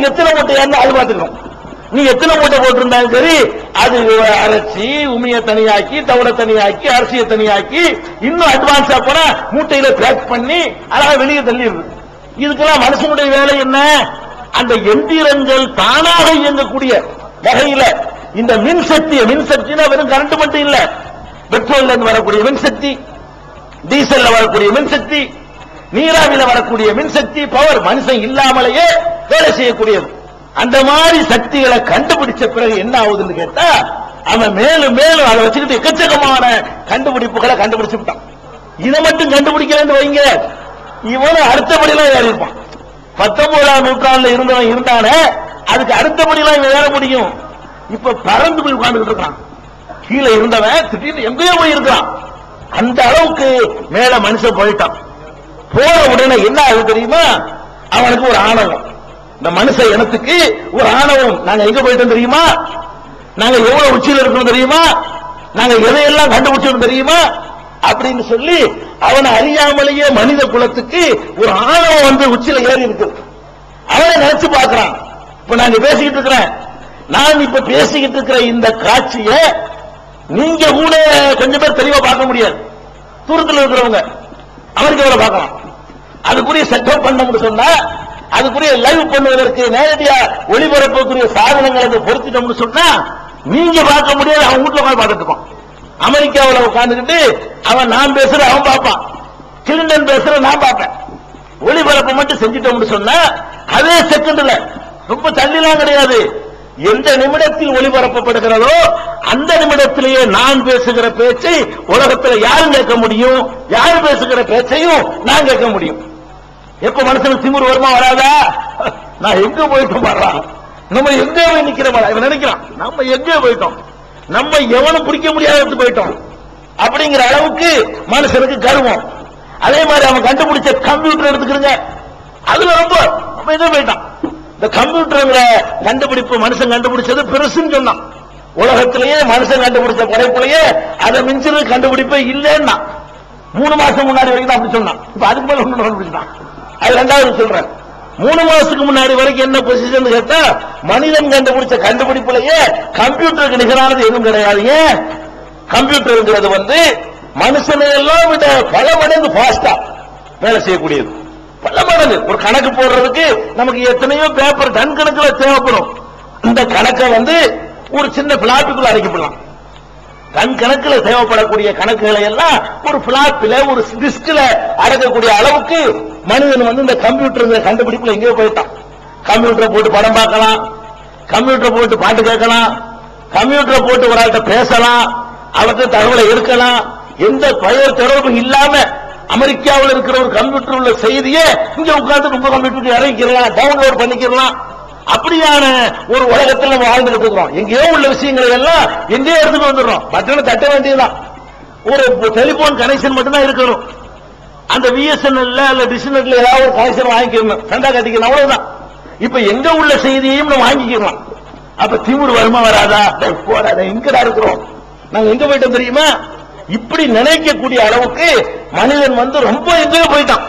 அது எத்தனை மூட்டை ஏறினா அது பார்த்துக்கணும். நீ எத்தனை மூட்டை போட்டிருந்தாலும் சரி அது அரைச்சி உமிய தனியாக்கி தவிட தனியாக்கி அரிசியை தனியாக்கி இன்னும் அட்வான்ஸா போனா மூட்டையில பேக் பண்ணி அழகா வெளியே தள்ளிடுது இதுக்கெல்லாம் மனுஷனுடைய வேலை என்ன? அந்த எந்திரங்கள் தானாக இயங்கக்கூடிய வகையில இந்த மின்சக்தியை மின்சக்தினா வெறும் கரண்ட் மட்டும் இல்ல. பெட்ரோல்ல இருந்து வரக்கூடிய மின்சக்தி டீசல்ல வரக்கூடிய மின்சக்தி நீராவில வரக்கூடிய மின்சக்தி பவர் மனுஷன் இல்லாமலேயே வேலை செய்யக்கூடியது அந்த மாதிரி சக்திகளை கண்டுபிடிச்ச பிறகு என்ன ஆகுதுன்னு கேட்டா அவன் மேலும் மேலும் அதை வச்சுக்கிட்டு எக்கச்சக்கமான கண்டுபிடிப்புகளை கண்டுபிடிச்சு விட்டான். இதை மட்டும் கண்டுபிடிக்கலன்னு வைங்க. இவனும் அடுத்தபடியெல்லாம் ஏறி இருப்பான் பத்தொன்பதாம் நூற்றாண்டுல இருந்தவன் இருந்தானே அதுக்கு அடுத்தபடியெல்லாம் இவன் ஏற முடியும். இப்ப பறந்து போய் உட்கார்ந்துட்டு இருக்கான். கீழே இருந்தவன் திடீர்னு எங்கேயோ போய் இருக்கான் அந்த அளவுக்கு மேல மனுஷன் போயிட்டான். போன உடனே என்ன ஆகுது தெரியுமா? அவனுக்கு ஒரு ஆணவம். இந்த மனுஷ இனத்துக்கு ஒரு ஆணவம். நாங்க எங்க போயிட்டோம் தெரியுமா? நாங்க எவ்வளவு உச்சியில் இருக்கோம் தெரியுமா? நாங்க எதையெல்லாம் கண்டுபிடிச்சோம் தெரியுமா? அப்படின்னு சொல்லி அவனை அறியாமலேயே மனித குலத்துக்கு ஒரு ஆணவம் வந்து உச்சியில ஏறி இருக்கு. அவனை நினைச்சு பார்க்கறான். இப்ப நாங்க பேசிக்கிட்டு இருக்கிறேன். நான் இப்ப பேசிக்கிட்டு இருக்கிற இந்த காட்சிய நீங்க கூட கொஞ்சம் பேர் தெளிவா பார்க்க முடியாது. தூரத்தில் இருக்கிறவங்க. அவருக்கு அவரை பார்க்கலாம். அதுக்குரிய செட்டப் பண்ணணும்னு சொன்னா அதுக்குரிய லைவ் பண்ணுவதற்கு நேரடியா ஒளிபரப்புக்குரிய சாதனங்களை அதை பொருத்திட்டோம்னு சொன்னா நீங்க பார்க்க முடியாது அவன் வீட்டுல உட்காந்து பார்த்துட்டு இருப்பான் அமெரிக்காவில் உட்காந்துக்கிட்டு அவன் நான் பேசுற அவன் பார்ப்பான். கிளிண்டன் பேசுற நான் பார்ப்பேன். ஒளிபரப்பு மட்டும் செஞ்சிட்டோம்னு சொன்னா அதே செகண்ட்ல ரொம்ப தள்ளிலாம் கிடையாது. எந்த நிமிடத்தில் ஒளிபரப்பப்படுகிறதோ அந்த நிமிடத்திலேயே நான் பேசுகிற பேச்சை உலகத்தில் யாரும் கேட்க முடியும்? யார் பேசுகிற பேச்சையும் நான் கேட்க முடியும். எப்ப மனுஷனுக்கு திமிரு வருமா வராதா? நான் எங்க போயிட்டோம் வர்றான் நம்ம எங்க போய் நிக்கிறோம் இவன் நினைக்கிறான் நம்ம எங்க போயிட்டோம்? நம்ம எவனும் பிடிக்க முடியாத இடத்துக்கு போயிட்டோம்? அப்படிங்கிற அளவுக்கு மனுஷனுக்கு கர்வம் அதே மாதிரி அவன் கண்டுபிடிச்ச கம்ப்யூட்டர் எடுத்துக்கிறங்க. அதுல ரொம்ப நம்ம எங்க போயிட்டான் இந்த கம்ப்யூட்டர்ங்கிற கண்டுபிடிப்பு மனுஷன் கண்டுபிடிச்சது பெருசுன்னு சொன்னான். உலகத்திலேயே மனுஷன் கண்டுபிடிச்ச படைப்புலயே அதை மிஞ்சிறது கண்டுபிடிப்பே இல்லைன்னா மூணு மாசம் முன்னாடி வரைக்கும் அப்படி சொன்னான். இப்ப அதுக்கு மேல ஒண்ணு கண்டுபிடிச்சான் அது ரெண்டாவது சொல்றேன். மூணு மாசத்துக்கு முன்னாடி வரைக்கும் என்ன பொசிஷன் கேட்டா மனிதன் கண்டுபிடிச்ச கண்டுபிடிப்புலயே கம்ப்யூட்டருக்கு நிகரானது எதுவும் கிடையாது. ஏன்? கம்ப்யூட்டர்ங்கிறது வந்து மனுஷனை எல்லாம் விட பல மடங்கு பாஸ்டா வேலை செய்யக்கூடியது. பல மடங்கு. ஒரு கணக்கு போடுறதுக்கு நமக்கு எத்தனையோ பேப்பர் டன் கணக்கில் தேவைப்படும். இந்த கணக்கை வந்து ஒரு சின்ன பிளாட்டுக்குள்ள அடைக்கப்படலாம். டன் கணக்கில் தேவைப்படக்கூடிய கணக்குகளை எல்லாம் ஒரு பிளாப்ல ஒரு டிஸ்க்ல அடக்கக்கூடிய அளவுக்கு மனிதன் வந்து இந்த கம்ப்யூட்டர் கண்டுபிடிப்புல எங்கேயோ போயிட்டான். கம்ப்யூட்டரை போட்டு படம் பார்க்கலாம் கம்ப்யூட்டரை போட்டு பாட்டு கேட்கலாம் கம்ப்யூட்டரை போட்டு ஒரு ஆள்கிட்ட பேசலாம் அவர்கிட்ட தகவலை எடுக்கலாம். எந்த பெயர் தொடர்பும் இல்லாம அமெரிக்காவில் இருக்கிற ஒரு கம்ப்யூட்டர் உள்ள செய்தியை இங்க உட்கார்ந்து உங்க கம்ப்யூட்டருக்கு இறங்கிக்கலாம் டவுன்லோட் பண்ணிக்கலாம் அப்படியான ஒரு உலகத்தில் நம்ம வாழ்ந்துட்டு இருக்கிறோம். எங்கேயோ உள்ள விஷயங்களை எல்லாம் எங்கேயோ எடுத்துட்டு வந்துடுறோம். பட்டனை தட்ட வேண்டியதுதான். ஒரு டெலிபோன் கனெக்ஷன் மட்டும்தான் இருக்கணும். அந்த பிஎஸ்என்எல்ல அல்ல டிஸ்னெட்ல ஏதாவது ஒரு கனெக்ஷன் வாங்கிக்கணும் சண்டா கட்டிக்கணும். அவ்வளவுதான். இப்ப எங்க உள்ள செய்தியையும் நம்ம வாங்கிக்கலாம். அப்ப திமுர் வருமா வராதா? டேய், எங்கடா இருக்கிறோம்? நாங்க எங்க போயிட்டோம் தெரியுமா? இப்படி நினைக்கக்கூடிய அளவுக்கு மனிதன் வந்து ரொம்ப எங்கேயோ போயிட்டான்.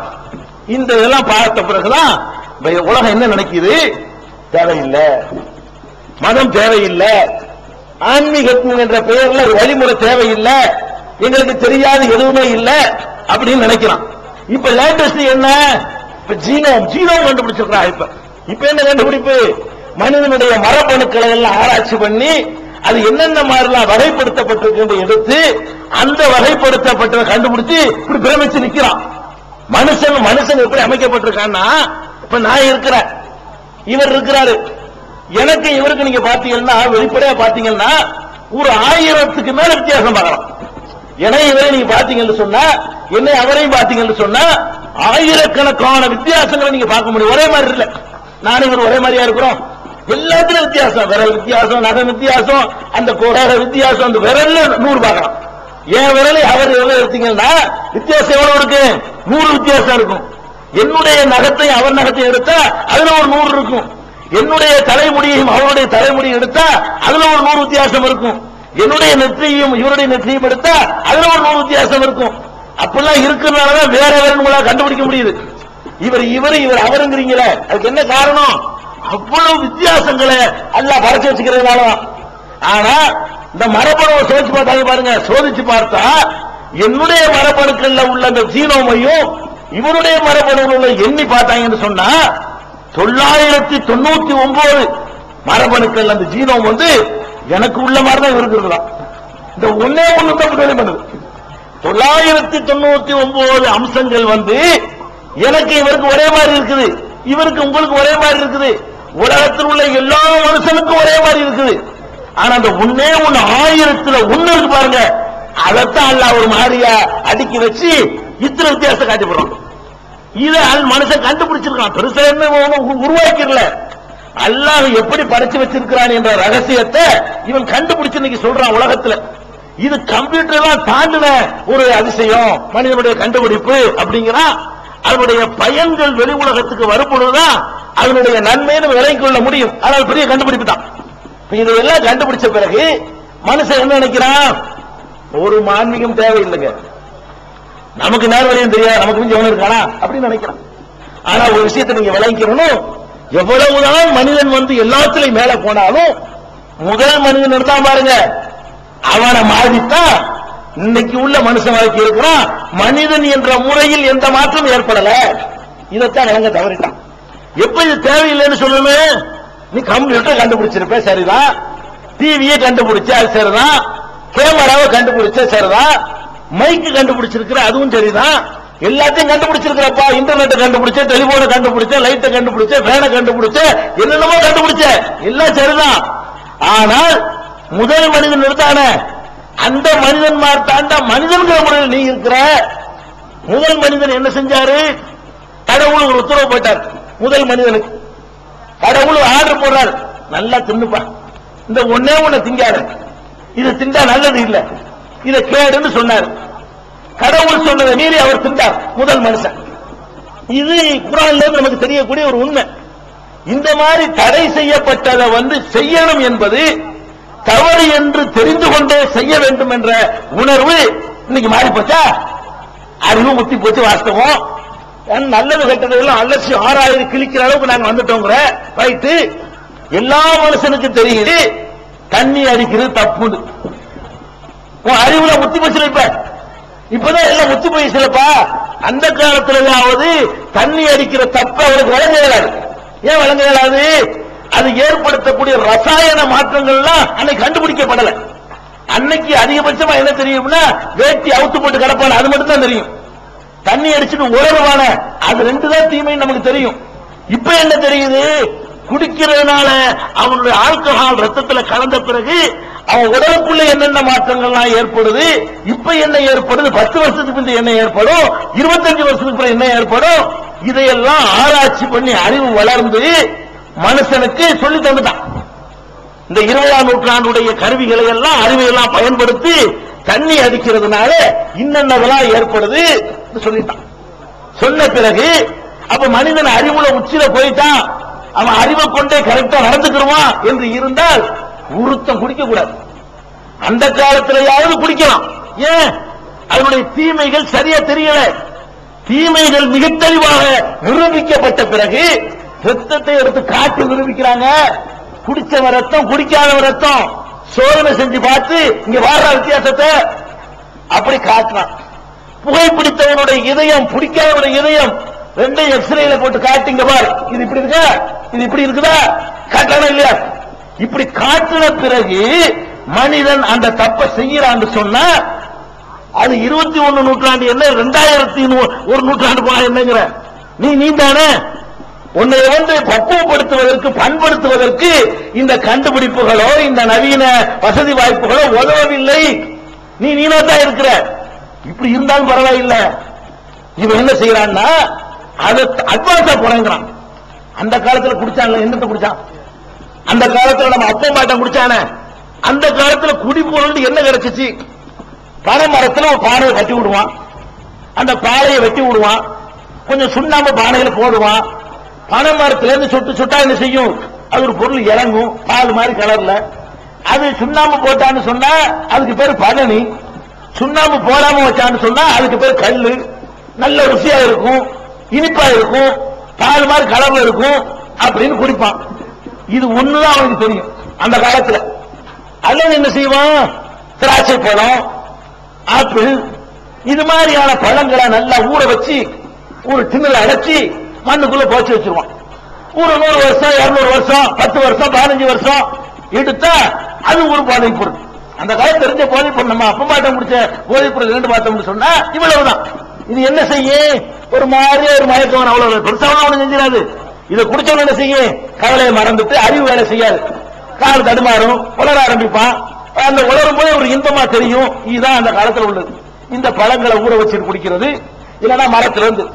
இந்த இதெல்லாம் பார்த்த பிறகுதான் உலகம் என்ன நினைக்குது? தேவையில்லை. மதம் தேவையில்லை. ஆன்மீகத்தின் என்ற பெயர்ல ஒரு வழிமுறை தேவையில்லை. எங்களுக்கு தெரியாது எதுவுமே இல்லை அப்படின்னு நினைக்கிறான். இப்ப லேட்டஸ்ட் என்ன? இப்ப ஜீனோம் ஜீனோம் கண்டுபிடிச்சிருக்கா இப்ப. இப்ப என்ன கண்டுபிடிப்பு? மனிதனுடைய மரபணுக்களை எல்லாம் ஆராய்ச்சி பண்ணி அது என்னென்ன மாதிரிலாம் வகைப்படுத்தப்பட்டிருக்கு எடுத்து அந்த வகைப்படுத்தப்பட்ட கண்டுபிடிச்சு இப்படி பிரமிச்சு நிக்கிறான். மனுஷன் மனுஷன் எப்படி அமைக்கப்பட்டிருக்கான்னா இப்ப நான் இருக்கிறேன். இவர் இருக்கிறாரு. எனக்கு இவருக்கு நீங்க பாத்தீங்கன்னா வெளிப்படையா பாத்தீங்கன்னா ஒரு ஆயிரத்துக்கு மேல வித்தியாசம் பார்க்கலாம். என்னை இவரை நீங்க பாத்தீங்கன்னு சொன்னா என்னை அவரையும் பாத்தீங்கன்னு சொன்னா ஆயிரக்கணக்கான வித்தியாசங்களை நீங்க பார்க்க முடியும். ஒரே மாதிரி இல்ல. நானும் இவர் ஒரே மாதிரியா இருக்கிறோம். எல்லாத்துலயும் வித்தியாசம். விரல் வித்தியாசம் நகை வித்தியாசம் அந்த கோடார வித்தியாசம் அந்த விரல்ல நூறு பார்க்கலாம். என் விரலை அவர் எவ்வளவு எடுத்தீங்கன்னா வித்தியாசம் எவ்வளவு இருக்கு? நூறு வித்தியாசம் இருக்கும். என்னுடைய நகத்தையும் அவர் நகத்தையும் எடுத்தா அதுல ஒரு நூறு இருக்கும். என்னுடைய தலைமுடியையும் அவருடைய தலைமுடியும் எடுத்தா அதுல ஒரு நூறு வித்தியாசம் இருக்கும். என்னுடைய நெற்றியும் இவருடைய நெற்றியும் எடுத்தா அதுல ஒரு நூறு வித்தியாசம் இருக்கும். அப்படிலாம் இருக்கிறதுனாலதான் வேற வேற உங்களால் கண்டுபிடிக்க முடியுது. இவர் இவர் இவர் அவருங்கிறீங்களே அதுக்கு என்ன காரணம்? அவ்வளவு வித்தியாசங்களை அல்லாஹ் பறச்சு வச்சுக்கிறதுனால தான். ஆனா இந்த மரபணுவை சோதிச்சு பார்த்தாங்க பாருங்க சோதிச்சு பார்த்தா என்னுடைய மரபணுக்கள்ல உள்ள அந்த ஜீனோமையும் இவருடைய மரபணுகளை எண்ணி பார்த்தாங்கன்னு சொன்னா தொள்ளாயிரத்தி தொண்ணூத்தி ஒன்பது மரபணுக்கள் அந்த ஜீனோம் வந்து எனக்கு உள்ள மாதிரி தான் இருக்கிறதா இந்த ஒன்னே ஒண்ணு தான் பண்ணுது. தொள்ளாயிரத்தி தொண்ணூத்தி ஒன்பது அம்சங்கள் வந்து எனக்கு இவருக்கு ஒரே மாதிரி இருக்குது. இவருக்கு உங்களுக்கு ஒரே மாதிரி இருக்குது. உலகத்தில் உள்ள எல்லா மனுஷனுக்கும் ஒரே மாதிரி இருக்குது. ஆனா அந்த ஒன்னே ஒண்ணு ஆயிரத்துல ஒண்ணு இருக்கு பாருங்க. அதைத்தான் அல்ல ஒரு மாதிரியா அடுக்கி வச்சு இத்தனை வித்தியாசத்தை காட்டி போடுறாங்க இத அல் மனுஷன் கண்டுபிடிச்சிருக்கான். பெருசா என்ன உருவாக்கிடல. அல்லாஹ் எப்படி படைச்சு வச்சிருக்கிறான் என்ற ரகசியத்தை இவன் கண்டுபிடிச்சு இன்னைக்கு சொல்றான் உலகத்துல. இது கம்ப்யூட்டர் எல்லாம் தாண்டின ஒரு அதிசயம். மனிதனுடைய கண்டுபிடிப்பு அப்படிங்கிறான் அதனுடைய பயன்கள் வெளி உலகத்துக்கு வரும்பொழுதுதான் அதனுடைய நன்மைன்னு இறங்கி கொள்ள முடியும். ஆனால் பெரிய கண்டுபிடிப்பு தான். இதெல்லாம் இதையெல்லாம் கண்டுபிடிச்ச பிறகு மனுஷன் என்ன நினைக்கிறான்? ஒரு மான்மிகம் தேவையில்லைங்க. நமக்கு நேர்வழியும் தெரியாது. நமக்கு மிஞ்சி எவனும் இருக்கானா? அப்படின்னு நினைக்கிறான். ஆனா ஒரு விஷயத்தை நீங்க விளங்கிக்கணும். எவ்வளவுதான் மனிதன் வந்து எல்லாத்துலயும் மேல போனாலும் முதல் மனிதன் இருந்தான் பாருங்க அவனை மாதிரித்தான் இன்னைக்கு உள்ள மனுஷன் வாழ்க்கை இருக்கிறான் மனிதன் என்ற முறையில் எந்த மாற்றம் ஏற்படல. இதைத்தான் விளங்க தவறிட்டான். எப்ப இது தேவையில்லைன்னு சொல்லணும்? நீ கம்ப்யூட்டர் கண்டுபிடிச்சிருப்ப சரிதான். டிவியை கண்டுபிடிச்ச அது சரிதான். கேமராவை கண்டுபிடிச்ச சரிதான். மைக்கு கண்டுபிடிச்சிருக்கிற அதுவும் சரிதான் எல்லாத்தையும் கண்டுபிடிச்சிருக்கிறப்பா இன்டர்நெட்டை கண்டுபிடிச்ச டெலிபோனை கண்டுபிடிச்ச லைட்டை கண்டுபிடிச்ச ஃபேனை கண்டுபிடிச்ச என்னென்னமோ கண்டுபிடிச்ச எல்லாம் சரிதான். ஆனால் முதல் மனிதன் இருந்தானே அந்த மனிதன் தாண்டா மனிதன்கிற முறையில் நீ இருக்கிற. முதல் மனிதன் என்ன செஞ்சாரு? கடவுள் ஒரு உத்தரவு போட்டார். முதல் மனிதனுக்கு. கடவுள் ஆர்டர் போடுறாரு. நல்லா தின்னுப்பா. இந்த ஒன்னே ஒண்ணு திங்காத. இது திண்டா நல்லது இல்லை. இதை கேடுன்னு சொன்னார். கடவுள் சொன்னதை மீறி அவர் திண்டார் முதல் மனுஷன். இது குரான்ல நமக்கு தெரியக்கூடிய ஒரு உண்மை. இந்த மாதிரி தடை செய்யப்பட்டதை வந்து செய்யணும் என்பது தவறு என்று தெரிந்து கொண்டே செய்ய வேண்டும் என்ற உணர்வு இன்னைக்கு மாறி போச்சா அறிவு முத்தி போச்சு வாஸ்தவம். நல்லது கெட்டது எல்லாம் ஆறாயிரம் கிழிக்கிற அளவுக்கு நாங்க வந்துட்டோங்கிற? ரைட்டு எல்லா மனுஷனுக்கும் தெரியுது தண்ணி அடிக்கிறது தப்புன்னு. உன் அறிவுல முத்தி போச்சு இப்ப. இப்பதான் எல்லாம் முத்தி போயிடுச்சுலப்பா அந்த காலத்துலயாவது தண்ணி அடிக்கிற தப்ப அவருக்கு வழங்க இயலாது ஏன் வழங்க இயலாது அது ஏற்படுத்தக்கூடிய ரசாயன மாற்றங்கள்லாம் அன்னைக்கு கண்டுபிடிக்கப்படல. அன்னைக்கு அதிகபட்சமா என்ன தெரியும்னா வேட்டி அவுத்து போட்டு கிடப்பான அது மட்டும் தான் தெரியும். தண்ணி அடிச்சுட்டு உறவுவான அது ரெண்டு தான் தீமைன்னு நமக்கு தெரியும். இப்ப என்ன தெரியுது? குடிக்கிறதுனால அவனுடைய ஆல்கஹால் ரத்தத்துல கலந்த பிறகு அவன் உடலுக்குள்ள என்னென்ன மாற்றங்கள்லாம் ஏற்படுது இப்ப என்ன ஏற்படுது பத்து வருஷத்துக்கு முந்தைய என்ன ஏற்படும் இருபத்தஞ்சு வருஷத்துக்கு பிறகு என்ன ஏற்படும் இதையெல்லாம் ஆராய்ச்சி பண்ணி அறிவு வளர்ந்து மனுஷனுக்கு சொல்லி தந்துட்டான். இந்த இருபதாம் நூற்றாண்டுடைய கருவிகளை எல்லாம் அறிவையெல்லாம் பயன்படுத்தி தண்ணி அடிக்கிறதுனால இன்னென்னதெல்லாம் ஏற்படுது சொல்லிட்டான். சொன்ன பிறகு அப்ப மனிதன் அறிவுல உச்சில போயிட்டான். அவன் அறிவை கொண்டே கரெக்டா நடந்துக்கிடுவான் என்று இருந்தால் உருத்தம் குடிக்க கூடாது. அந்த காலத்திலேயாவது குடிக்கலாம். ஏன்? அதனுடைய தீமைகள் சரியா தெரியல. தீமைகள் மிக தெளிவாக நிரூபிக்கப்பட்ட பிறகு ரத்தத்தை எடுத்து காட்டி நிரூபிக்கிறாங்க. குடிச்சவன் ரத்தம் குடிக்காதவ ரத்தம். சோதனை செஞ்சு பார்த்து இங்க வாடுற வித்தியாசத்தை. அப்படி காட்டினான். புகைப்பிடித்தவனுடைய இதயம் பிடிக்காதவனுடைய இதயம் ரெண்டையும் எக்ஸ்ரேல போட்டு காட்டிங்க பார். இது இப்படி இருக்கா? இது இப்படி இருக்குதா? கட்டணம் இல்லையா? இப்படி காட்டின பிறகு மனிதன் அந்த தப்பை செய்யறான்னு சொன்னா அது இருபத்தி ஒண்ணு நூற்றாண்டு என்ன ரெண்டாயிரத்தி ஒரு நூற்றாண்டு போனா என்னங்கிற. நீ நீ தானே. உன்னை வந்து பக்குவப்படுத்துவதற்கு பண்படுத்துவதற்கு இந்த கண்டுபிடிப்புகளோ இந்த நவீன வசதி வாய்ப்புகளோ உதவவில்லை. நீ நீனா தான் இருக்கிற. இப்படி இருந்தாலும் பரவாயில்லை. இவன் என்ன செய்யறான்னா அதை அட்வான்ஸா போறேங்கிறான் அந்த காலத்துல குடிச்சான்ல என்னத்தை குடிச்சான்? அந்த காலத்துல நம்ம அப்பா பாட்டம் குடிச்சானே. அந்த காலத்துல குடி பொருள் என்ன கிடைச்சிச்சு? பனை மரத்துல ஒரு பானையை கட்டி விடுவான். அந்த பாலையை வெட்டி விடுவான். கொஞ்சம் சுண்ணாம்பு பானையில போடுவான். பனை மரத்துல இருந்து சொட்டு சுட்டா என்ன செய்யும்? அது ஒரு பொருள் இறங்கும். பால் மாதிரி கலர்ல. அது சுண்ணாம்பு போட்டான்னு சொன்னா அதுக்கு பேர் பழனி சுண்ணாம்பு போடாம வச்சான்னு சொன்னா அதுக்கு பேர் கல்லு. நல்ல ருசியா இருக்கும். இனிப்பா இருக்கும். பால் மாதிரி கலர்ல இருக்கும். அப்படின்னு குடிப்பான். இது ஒண்ணுதான் அவனுக்கு தெரியும். அந்த காலத்துல. அல்லது என்ன செய்வான்? திராட்சை பழம் ஆப்பிள். இது மாதிரியான பழங்களை நல்லா ஊற வச்சு ஒரு திண்ணில் அடைச்சி மண்ணுக்குள்ள போச்சு வச்சிருவான். ஒரு நூறு வருஷம் இருநூறு வருஷம் பத்து வருஷம் பதினஞ்சு வருஷம் எடுத்தா அது ஒரு போதைப் பொருள். அந்த காலம் தெரிஞ்ச போதைப் பொருள் நம்ம அப்பா பாட்டம் முடிச்ச போதைப் பொருள் ரெண்டு பார்த்தோம்னு சொன்னா இவ்வளவுதான். இது என்ன செய்யும் ஒரு மாதிரி ஒரு மயக்கம் அவ்வளவு பெருசாக ஒண்ணு செஞ்சிடாது. இதை குடிச்சவன் என்ன செய்யும் கவலையை மறந்துட்டு அறிவு வேலை செய்யாது. கால் தடுமாறும் உலர ஆரம்பிப்பான். அந்த உலரும் போது ஒரு இன்பமா தெரியும். இதுதான் அந்த காலத்துல உள்ளது. இந்த பழங்களை ஊற வச்சு குடிக்கிறது. இல்லைன்னா மரத்திலிருந்து.